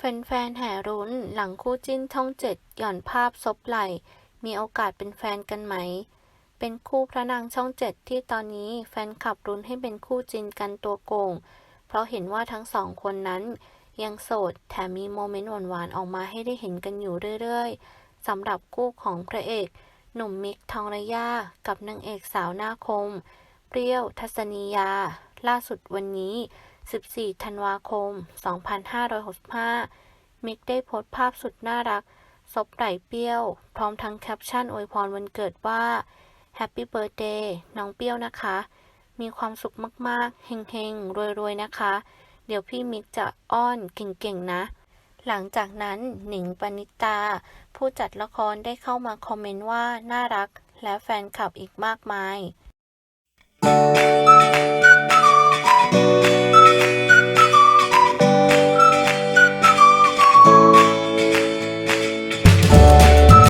แฟนๆแห่รุ้นหลังคู่จิ้นช่องเจ็ดหย่อนภาพซบไหล มีโอกาสเป็นแฟนกันไหม เป็นคู่พระนางช่องเจ็ดที่ตอนนี้แฟนคลับรุ้นให้เป็นคู่จิ้นกันตัวโกง เพราะเห็นว่าทั้งสองคนนั้น ยังโสดแถมมีโมเมนต์หวานๆออกมาให้ได้เห็นกันอยู่เรื่อยๆสำหรับคู่ของพระเอก หนุ่มมิกทองระยากับนางเอกสาวหน้าคม เปรี้ยวทัศนียา ล่าสุดวันนี้ 14 ธันวาคม 2565 มิกได้โพสต์ภาพสุดน่ารัก ซบไหล่เปรี้ยว พร้อมทั้งแคปชั่นอวยพรวันเกิดว่า Happy Birthday น้องเปรี้ยวนะคะ มีความสุขมากๆ เฮงๆ รวยๆ นะคะ เดี๋ยวพี่มิกจะอ้อนเก่งๆ นะ หลังจากนั้นหนิงปณิตา ผู้จัดละครได้เข้ามาคอมเมนต์ว่า น่ารัก และแฟนคลับอีกมากมาย